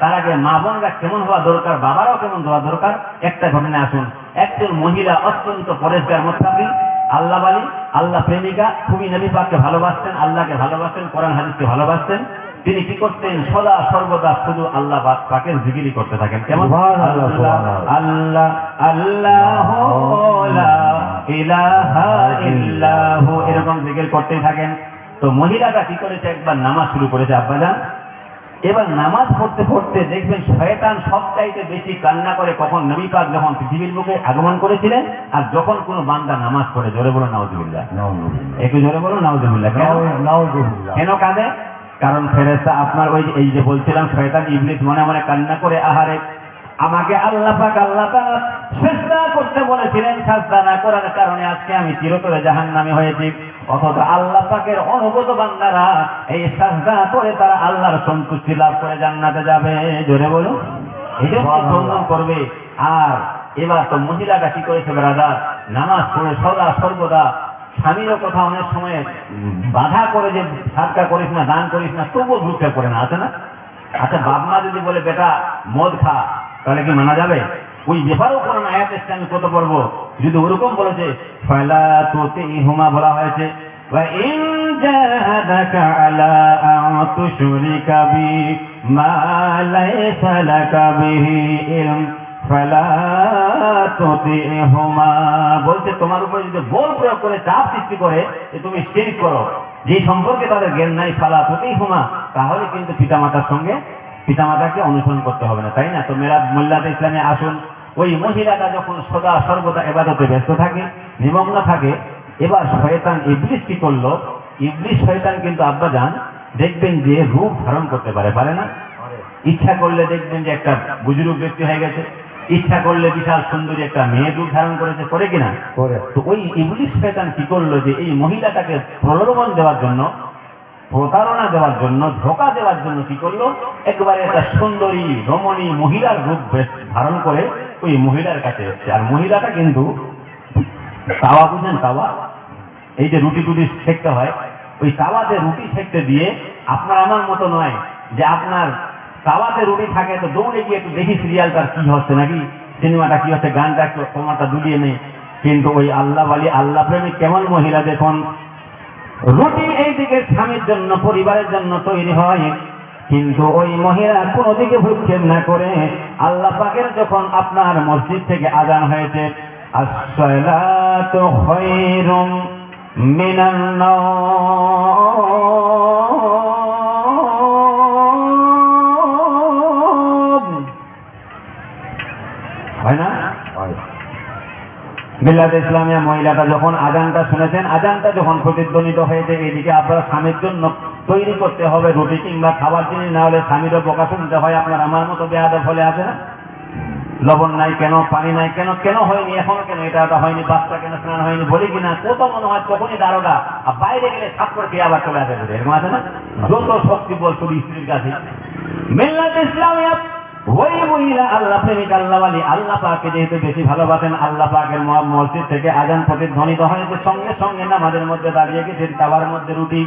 তার আগে মা বোনরা কেমন হওয়া দরকার বাবারাও কেমন হওয়া দরকার একটা ঘটনা আসুন। একজন মহিলা অত্যন্ত পরেশগার মোত্তাকি আল্লাহ বালি আল্লাহ প্রেমিকা খুবই নবী পাককে ভালোবাসতেন আল্লাহকে ভালোবাসতেন কোরআন হাদিসকে ভালোবাসতেন। তিনি কি করতেন? সদা সর্বদা শুধু আল্লাহ পাক- পাকের জিকিরি করতে থাকেন। কেমন? আল্লাহ আল্লাহ এরকম জিকির করতেই থাকেন। তো মহিলাটা কি করেছে? একবার নামাজ শুরু করেছে আব্বাজান এবার নামাজ পড়তে পড়তে দেখবেন শয়তান সবচাইতে বেশি কান্না করে কখন নবী পাক যখন পৃথিবীর বুকে আগমন করেছিলেন আর যখন কোনো বান্দা নামাজ পড়ে জোরে বলো নাউজুবিল্লাহ। একটু জোরে বলো নাউজুবিল্লাহ। কেন? কাঁদে? কারণ ফেরেস্তা আপনার ওই এই যে বলছিলাম শয়তান ইবলিস মনে মনে কান্না করে আহারে আমাকে আল্লাহ পাক আল্লাহ তাআলা সেজদা করতে বলেছিলেন সাজদা না করার কারণে আজকে আমি চিরতরে জাহান্নামে হয়েছি। অথচ আল্লাহ পাকের অনুগত বান্দারা এই সাজদা করে তারা আল্লাহর সন্তুষ্টি লাভ করে জান্নাতে যাবে। জোরে বলো। এই জন্য ক্রন্দন করবে। আর এবার তো মহিলাটা কি করেছে ব্রাদার? নামাজ পড়ে সদা সর্বদা। স্বামীরও কথা অনেক সময় বাধা করে যে সাদকা করিস না, দান করিস না, তবুও ভ্রুক্ষেপ করে না, আছে না? আচ্ছা বাপ মা যদি বলে, বেটা, মদ খা। তাহলে কি মানা যাবে? ওই ব্যাপারেও কোন আয়াত এসছে, আমি কত পড়ব? যদি ওরকম বলেছে, ফালা তোতে হুমা বলা হয়েছে। ইন জাহাদাকা আলা আন তুশরিকা বি মা লাইসা লাকা বিহি ইলম ফালা তুতিহুমা বলছে, তোমার উপরে যদি বল প্রয়োগ করে, চাপ সৃষ্টি করে যে তুমি শিরক করো, যে সম্পর্কে তাদের জ্ঞান নাই, ফালা তুতিহুমা, তাহলে কিন্তু পিতামাতার সঙ্গে পিতামাতাকে অনুসরণ করতে হবে না, তাই না? তো মেলা মোল্লাদ ইসলামে আসুন, ওই মহিলাটা যখন সদা সর্বদা এবাদতে ব্যস্ত থাকে, নিমগ্ন থাকে এবার শয়তান ইবলিস কি করল? ইবলিস শয়তান কিন্তু আব্বা যান দেখবেন যে রূপ ধারণ করতে পারে পারে না? ইচ্ছা করলে দেখবেন যে একটা বুজুর্গ ব্যক্তি হয়ে গেছে। ইচ্ছা করলে বিশাল সুন্দরী একটা মেয়ে রূপ ধারণ করেছে করে কিনা তো ওই ইবলিশ শয়তান কি করল যে এই মহিলাটাকে প্রলোভন দেওয়ার জন্য প্রতারণা দেওয়ার জন্য ধোকা দেওয়ার জন্য কি করল? একবারে একটা সুন্দরী রমণী মহিলার রূপ ধারণ করে ওই মহিলার কাছে এসছে। আর মহিলাটা কিন্তু তাওয়া বুঝেন তাওয়া? এই যে রুটি টুটি সেকতে হয়, ওই তাওয়াতে রুটি সেকতে দিয়ে আপনার আমার মতো নয় যে আপনার তাওয়াতে রুটি থাকে তো দৌড়ে গিয়ে একটু দেখি সিরিয়ালটার কি হচ্ছে নাকি, সিনেমাটা কি হচ্ছে, গানটা একটু তোমারটা দুলিয়ে নেই। কিন্তু ওই আল্লাহ বালি, আল্লাহ প্রেমিক কেমন মহিলা দেখুন। রুটি এইদিকে স্বামীর জন্য, পরিবারের জন্য তৈরি হয়। কিন্তু ওই মহিলা কোনো দিকে ভূক্ষেপ না করে আল্লাহ পাকের যখন আপনার মসজিদ থেকে আজান হয়েছে আসসালাতু খায়রুম মিনান নাওম হয় না। মিল্লাত ইসলামিয়া মহিলাটা যখন আজানটা শুনেছেন আজানটা যখন প্রতিধ্বনিত হয়েছে, এদিকে আপনার স্বামীর জন্য তৈরি করতে হবে রুটি কিংবা খাবার জিনিস, না হলে স্বামীরও বোকা শুনতে হয়, আপনার আমার মতো বেয়াদব হলে আছে না? লবণ নাই কেন, পানি নাই কেন কেন হয়নি, এখনও কেন? এটা ওটা হয়নি, বাচ্চা কেন, স্নান হয়নি, বলি কিনা? কত মনে হয় তখনই দারোগা? আর বাইরে গেলে থাপ্পড় খেয়ে আবার চলে আসে এরকম আছে না? যত শক্তি বল, শুধু স্ত্রীর কাছে। মিল্লাত ইসলামিয়া ওই মহিলা আল্লাহ প্রেমিক আল্লাহ আলী আল্লাহ পাককে যেহেতু বেশি ভালোবাসেন, আল্লাহ পাকের মসজিদ থেকে আজান প্রতিধ্বনিত হয়েছে সঙ্গে সঙ্গে নামাজের মধ্যে দাঁড়িয়ে গেছেন তাবার মধ্যে রুটি।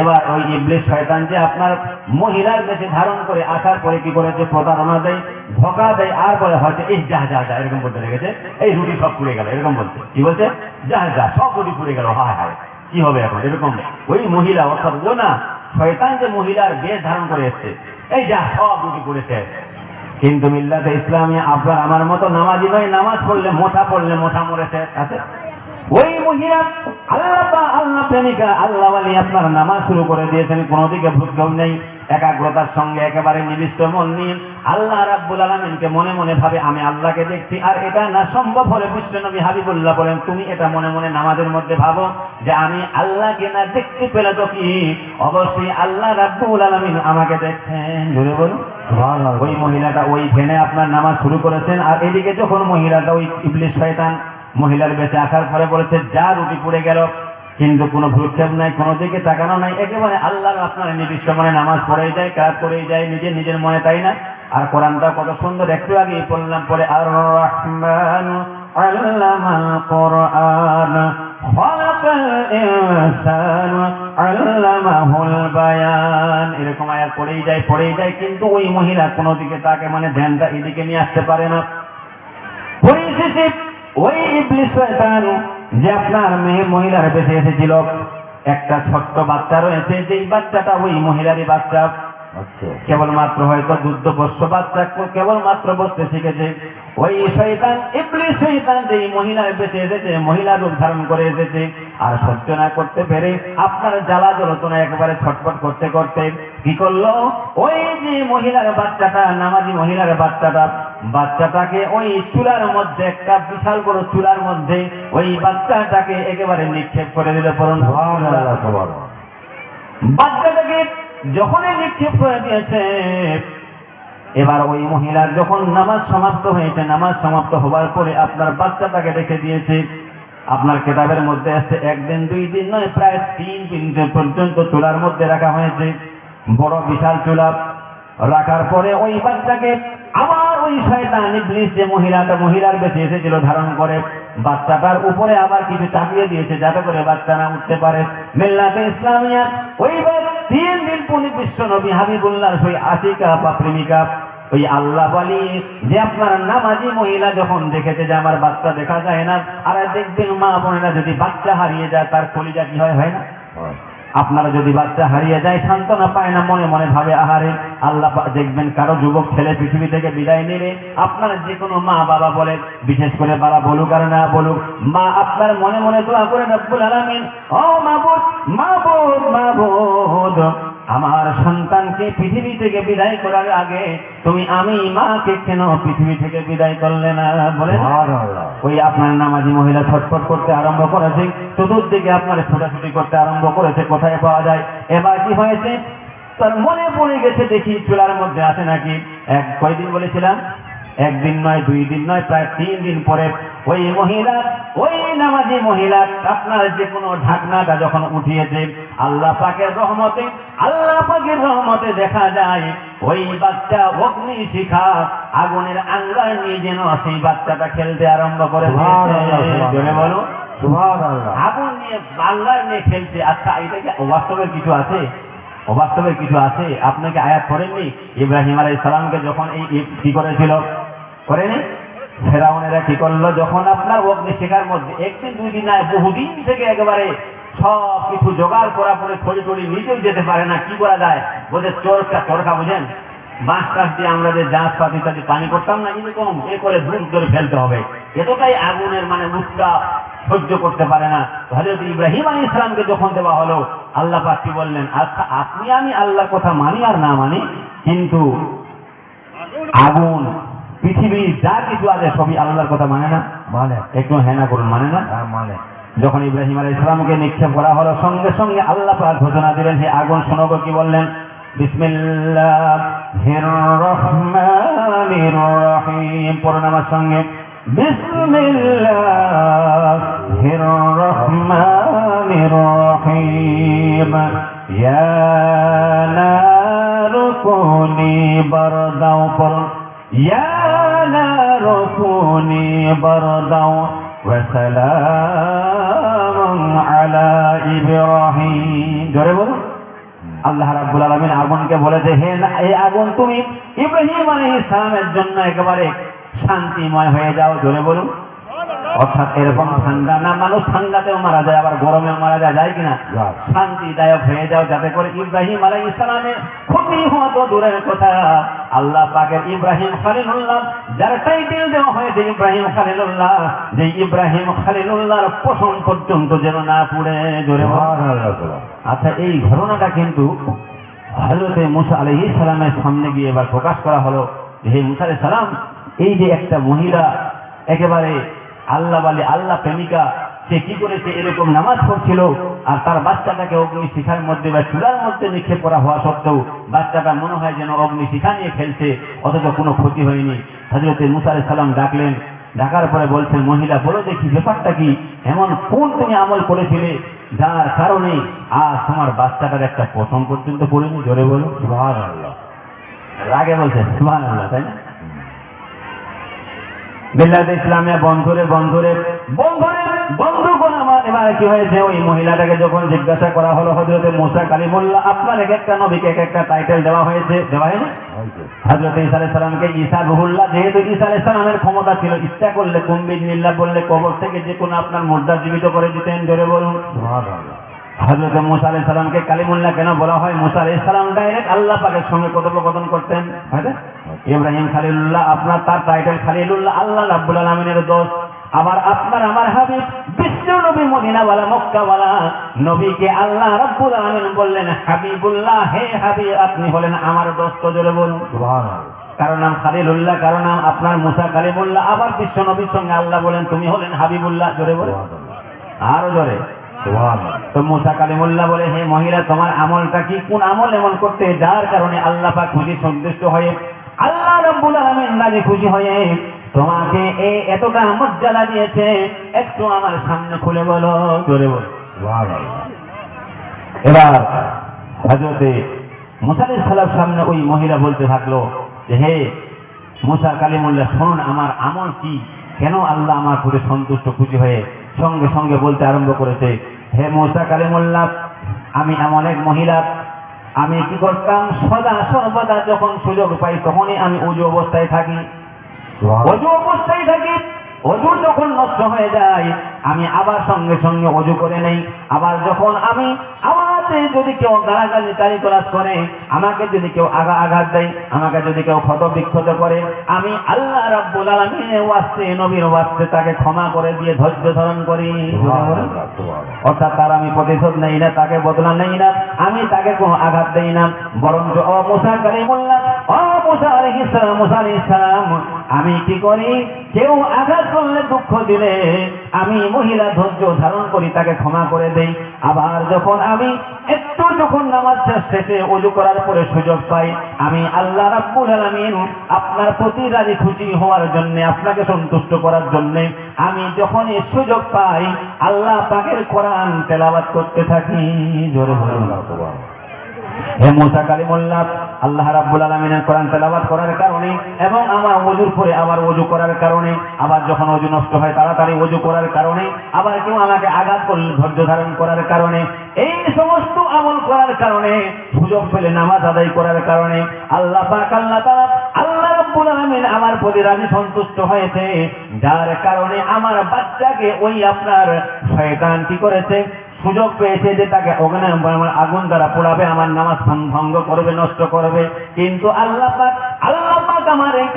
এবার ওই ইবলিশ শয়তান যে আপনার মহিলার বেশি ধারণ করে, আসার পরে কি করেছে? প্রতারণা দেয়। ধোকা দেয়, আর বলে হয়তো এই যা যা যা, এরকম বলতে লেগেছে। এই রুটি সব পুড়ে গেল, এরকম বলছে। কি বলছে? যা যা, সব রুটি পুড়ে গেল, হায় হায়, কি হবে এখন? এরকম ওই মহিলা, অর্থাৎ ও না, শয়তান যে মহিলার বেশ ধারণ করে এসছে, এই যা, সব রুটি পুড়ে শেষ। কিন্তু মিল্লাতে ইসলামী আপনার আমার মতো নামাজি নয়, নামাজ পড়লে মশা পড়লে মশা মরে শেষ, আছে? ওই মহিলা, আল্লাহ আল্লাহ প্রেমিকা, আল্লাহ আলী আপনার নামাজ শুরু করে দিয়েছেন, কোনো দিকে ভূক্ষেপ নেই। একাগ্রতার সঙ্গে একেবারে নিবিষ্ট মন নিয়ে আল্লাহ রাব্বুল আলমিনকে মনে মনে ভাবে আমি আল্লাহকে দেখছি। আর এটা না সম্ভব হলে বিশ্ব বিশ্বনবী হাবিবুল্লাহ বলেন তুমি এটা মনে মনে নামাজের মধ্যে ভাবো যে আমি আল্লাহকে না দেখতে পেলে তো কি? অবশ্যই আল্লাহ রাব্বুল আলমিন আমাকে দেখছেন। জোরে বলুন। ওই মহিলাটা ওই ভেনে আপনার নামাজ শুরু করেছেন আর এদিকে যখন মহিলাটা ওই ইবলিশ শয়তান মহিলার বেশে আসার পরে বলেছে যা রুটি পুড়ে গেল কিন্তু কোনো ভ্রুক্ষেপ নাই, কোনো দিকে তাকানো নাই, একেবারে আল্লাহ আপনার নির্দিষ্ট মনে নামাজ পড়েই যায়, কাজ করেই যায়, নিজের নিজের মনে তাই না? আর কোরআনটা কত সুন্দর, একটু আগে পড়লাম পরে আর রহমান আল্লামাল কোরআন খলাক খালাকাল ইনসান আল্লামাহুল বায়ান। এরকম আয়াত পড়েই যায় পড়েই যায়, কিন্তু ওই মহিলা কোনো দিকে তাকে মানে ধ্যানটা এদিকে নিয়ে আসতে পারে না। পরিশেষে, ওই ইবলিস শয়তান যে আপনার মেয়ে মহিলার বেশে এসেছিল একটা ছোট্ট বাচ্চা রয়েছে যেই বাচ্চাটা ওই মহিলারই বাচ্চা। আচ্ছা। কেবলমাত্র হয়তো দুধ বস্য বাচ্চা কেবলমাত্র বসতে শিখেছে। ওই শয়তান ইবলিস শয়তান যে মহিলার বেশে এসেছে মহিলার রূপ ধারণ করে এসেছে। আর সহ্য না করতে পেরে আপনার জ্বালা জ্বলতনা একেবারে ছটফট করতে করতে কি করল? ওই যে মহিলার বাচ্চাটা নামাজি মহিলার বাচ্চাটা বাচ্চাটাকে ওই চুলার মধ্যে, একটা বিশাল বড় চুলার মধ্যে ওই বাচ্চাটাকে একেবারে নিক্ষেপ করে দিল। পরম বাচ্চাটাকে যখনই নিক্ষেপ করে দিয়েছে, এবার ওই মহিলার যখন নামাজ সমাপ্ত হয়েছে, নামাজ সমাপ্ত হবার পরে আপনার বাচ্চাটাকে রেখে দিয়েছে। আপনার কেতাবের মধ্যে আসছে একদিন, দুই দিন নয়, প্রায় তিন দিন পর্যন্ত চুলার মধ্যে রাখা হয়েছে। বড় বিশাল চুলা। রাখার পরে ওই বাচ্চাকে আবার ওই শয়তান, ইবলিস যে মহিলাটা মহিলার বেশি এসেছিল ধারণ করে, বাচ্চাটার উপরে আবার কিছু চাপিয়ে দিয়েছে যাতে করে বাচ্চা না উঠতে পারে মিল্লাতে ইসলামিয়া ওইবার তিন দিন পুনি বিশ্ব নবী হাবিবুল্লাহর সেই আশিকা বা প্রেমিকা, ওই আল্লাহ বলি যে আপনার নামাজি মহিলা যখন দেখেছে যে আমার বাচ্চা দেখা যায় না, আর দেখবেন মা বোনেরা যদি বাচ্চা হারিয়ে যায়, তার কলিজা কি হয় হয় না হয়। আপনারা যদি বাচ্চা হারিয়ে যায়, সান্ত্বনা পায় না, মনে মনে ভাবে, আহারে, আল্লাহ দেখবেন কারও যুবক ছেলে পৃথিবী থেকে বিদায় নিলে আপনারা যে কোনো মা বাবা বলেন বিশেষ করে বাবা বলুক আর না বলুক, মা আপনার মনে মনে দোয়া করে, রব্বুল আলামিন, ও মাবুদ মাবুদ মাবুদ আমার সন্তানকে পৃথিবী থেকে বিদায় করার আগে তুমি আমি মাকে কেন পৃথিবী থেকে বিদায় করলে না? সুবহানাল্লাহ। ওই আপনার নামাজি মহিলা ছটফট করতে আরম্ভ করেছে চতুর্দিকে আপনার ছোটাছুটি করতে আরম্ভ করেছে কোথায় পাওয়া যায়? এবার কি হয়েছে? তার মনে পড়ে গেছে দেখি চুলার মধ্যে আছে নাকি। এক কয়দিন বলেছিলাম? একদিন নয় দুই দিন নয় প্রায় তিন দিন পরে ওই মহিলা ওই নামাজি মহিলা আপনার যে কোনো ঢাকনাটা যখন উঠিয়েছে আল্লাহ পাকের রহমতে আল্লাহ পাকের রহমতে দেখা যায় ওই বাচ্চা অগ্নি শিখা আগুনের আঙ্গার নিয়ে যেন সেই বাচ্চাটা খেলতে আরম্ভ করে বলো। আগুন নিয়ে বাংলার নিয়ে খেলছে। আচ্ছা এটা কি অবাস্তবের কিছু আছে? অবাস্তবের কিছু আছে? আপনাকে আয়াত করেননি ইব্রাহিম আলাই সালামকে যখন এই কি করেছিল? করেনি? ফেরাউনেরা কি করল? যখন আপনার অগ্নি শেখার মধ্যে একদিন, দুই দিন নয়, বহুদিন থেকে একেবারে সব কিছু জোগাড় করা পরে খড়ি টড়ি নিজেও যেতে পারে না, কি করা যায়? বলছে, চোরকা, চরকা, বুঝেন? বাঁশ টাস দিয়ে আমরা যে জাঁত, পাত ইত্যাদি পানি করতাম না, এরকম এ করে দূর করে ফেলতে হবে। এতটাই আগুনের মানে উত্তাপ সহ্য করতে পারে না। হজরত ইব্রাহিম আলী ইসলামকে যখন দেওয়া হলো, আল্লাহ কি বললেন? আচ্ছা আপনি আমি আল্লাহর কথা মানি আর না মানি, কিন্তু আগুন পৃথিবীর যা কিছু আছে সবই আল্লাহর কথা মানে না? মানে। একটু হেনা করুন মানে না? হ্যাঁ মানে। যখন ইব্রাহিম আলী ইসলামকে নিক্ষেপ করা হলো সঙ্গে সঙ্গে আল্লাহ পাক ঘোষণা দিলেন হে আগুন শোনো গো কি বললেন? বিসমিল্লাহির রহমানির রহিম। পড়ুন আমার সঙ্গে। বিসমিল্লাহির রহমানির রহিম। ইয়া নারু কুনি বারদাও পড়ুন। ইয়া নারু কুনি বারদাও وسلام على إبراهيم জোরে বলুন আল্লাহ রাব্বুল আলামিন আগুনকে বলেছে হে না- এই আগুন তুমি ইব্রাহিম আলাইহিস সালামের জন্য একেবারে শান্তিময় হয়ে যাও জোরে বলুন অর্থাৎ এরকম ঠান্ডা না মানুষ ঠান্ডাতেও মারা যায় আবার গরমেও মারা যায় যায় কিনা? শান্তিদায়ক হয়ে যাও যাতে করে ইব্রাহিম আলাইহিস সালামের ক্ষতি হওয়া তো দূরের কথা। আল্লাহ পাকের ইব্রাহিম খালিলুল্লাহ যার টাইটেল দেওয়া হয়েছে ইব্রাহিম খালিলুল্লাহ যে ইব্রাহিম খালিলুল্লাহর পোষণ পর্যন্ত যেন না পুড়ে জোরে। আচ্ছা এই ঘটনাটা কিন্তু হজরতে মুসা আলহি সালামের সামনে গিয়ে এবার প্রকাশ করা হলো। যে, হে মুসা আলাইহিস সালাম এই যে একটা মহিলা একেবারে আল্লাহ বালি, আল্লাহ প্রেমিকা, সে কি করেছে এরকম নামাজ পড়ছিল? আর তার বাচ্চাটাকে অগ্নি শিখার মধ্যে বা চূড়ার মধ্যে নিক্ষেপ করা হওয়া সত্ত্বেও বাচ্চাটা মনে হয় যেন অগ্নি শিখা নিয়ে খেলছে অথচ কোনো ক্ষতি হয়নি। হজরতে মুসা আলাইহিস সালাম ডাকলেন। ডাকার পরে বলছেন, মহিলা, বলো দেখি ব্যাপারটা কি? এমন কোন তুমি আমল করেছিলে যার কারণে আজ তোমার বাচ্চাটার একটা পশম পর্যন্ত পড়েনি? জোরে বলো সুবহানাল্লাহ। রাগে বলছে সুহান আল্লাহ তাই না? বিল্লাহ ইসলামিয়া বন্ধুরে বন্ধুরে বন্ধুরে বন্ধুগণ আমার এবার কি হয়েছে? ওই মহিলাটাকে যখন জিজ্ঞাসা করা হলো হজরতে মুসা কালিমুল্লাহ আপনার এক একটা নবীকে এক একটা টাইটেল দেওয়া হয়েছে দেওয়া হয়নি? হয়েছে। হজরত ঈসা আলাইহিস সালামকে ঈসা রুহুল্লাহ যেহেতু ঈসা আলাইহিস সালামের ক্ষমতা ছিল ইচ্ছা করলে কুম্বিজ নিল্লাহ বললে কবর থেকে যে কোনো আপনার মুর্দা জীবিত করে দিতেন জোরে বলুন। হজরত মুসা আলাইহিস সালামকে কালিমুল্লাহ কেন বলা হয়? মুসা আলাইহিস সালাম ডাইরেক্ট আল্লাহ পাকের সঙ্গে কথোপকথন করতেন। হয়তো? ইব্রাহিম খালিলুল্লাহ আপনার তার টাইটেল খালিলুল্লাহ আল্লাহ রাব্বুল আলামিনের দোস্ত। আবার আপনার আমার হাবিব বিশ্ব নবী মদিনাওয়ালা মক্কাওয়ালা নবীকে আল্লাহ রাব্বুল আলামিন বললেন হাবিবুল্লাহ হে হাবিব আপনি হলেন আমার দোস্ত জোরে বলুন। সুবহানাল্লাহ। কারও নাম খালিলুল্লাহ কারও নাম আপনার মুসা কালিমুল্লাহ আবার বিশ্ব নবীর সঙ্গে আল্লাহ বলেন তুমি হলেন হাবিবুল্লাহ জোরে বলে আরও জোরে। তো মুসা কালিমুল্লাহ বলে হে মহিলা তোমার আমলটা কি? কোন আমল এমন করতে? যার কারণে আল্লাহ পাক খুশি সন্তুষ্ট হয়ে আল্লাহ রাব্বুল আলামিন রাজি খুশি হয়ে তোমাকে এই এতটা মর্যাদা দিয়েছে? একটু আমার সামনে খুলে বলো জোরে বলো। এবার হজরতে মুসা আলাইহিস সালাম সামনে ওই মহিলা বলতে থাকল যে হে মুসা কালিমুল্লাহ শুনুন আমার আমল কি? কেন আল্লাহ আমার প্রতি সন্তুষ্ট খুশি হয়ে সঙ্গে সঙ্গে বলতে আরম্ভ করেছে হে মুসা কালিমুল্লাহ আমি এমন এক মহিলা আমি কি করতাম? সদা সর্বদা যখন সুযোগ পাই তখনই আমি উজু অবস্থায় থাকি। অজু অবস্থায় থাকি অজু যখন নষ্ট হয়ে যায়, আমি আবার সঙ্গে সঙ্গে অজু করে নেই। আবার যখন আমি আমাকে যদি কেউ গালাগালি তালি ক্লাস করে, আমাকে যদি কেউ আগা আঘাত দেয়, আমাকে যদি কেউ ক্ষত বিক্ষত করে, আমি আল্লাহ রাব্বুল আলামিনের ওয়াস্তে, নবীর ওয়াস্তে তাকে ক্ষমা করে দিয়ে ধৈর্য ধারণ করি। অর্থাৎ তার আমি প্রতিশোধ নেই না, তাকে বদলা নেই না, আমি তাকে কোনো আঘাত দেই না। বরঞ্চ ও মুসা আমি কি করি? কেউ আঘাত করলে দুঃখ দিলে আমি মহিলা ধৈর্য ধারণ করি, তাকে ক্ষমা করে দেই। আবার যখন আমি একটু যখন নামাজ শেষে ওযু করার পরে সুযোগ পাই, আমি আল্লাহ রাব্বুল আলামিন আপনার প্রতি রাজি খুশি হওয়ার জন্য, আপনাকে সন্তুষ্ট করার জন্য, আমি যখনই সুযোগ পাই, আল্লাহ পাকের কোরআন তেলাওয়াত করতে থাকি। জোরে বলুন হে মুসা কালিমুল্লাহ আল্লাহ রাব্বুল আলমিনের কোরআন তেলাবাদ করার কারণে এবং আমার অজুর পরে আবার অজু করার কারণে, আবার যখন অজু নষ্ট হয় তাড়াতাড়ি অজু করার কারণে, আবার কেউ আমাকে আঘাত করলে ধৈর্য ধারণ করার কারণে, এই সমস্ত আমল করার কারণে, সুযোগ পেলে নামাজ আদায় করার কারণে, আল্লাহ পাক, আল্লাহ তারা রাব্বুল আলামিন আমার প্রতি রাজি সন্তুষ্ট হয়েছে। যার কারণে আমার বাচ্চাকে ওই আপনার শয়তান কি করেছে? সুযোগ পেয়েছে যে তাকে ওখানে আমার আগুন দ্বারা পোড়াবে, আমার নামাজ ভঙ্গ করবে, নষ্ট করবে। কিন্তু আল্লাহ পাক আল্লাহ পাক আমার এই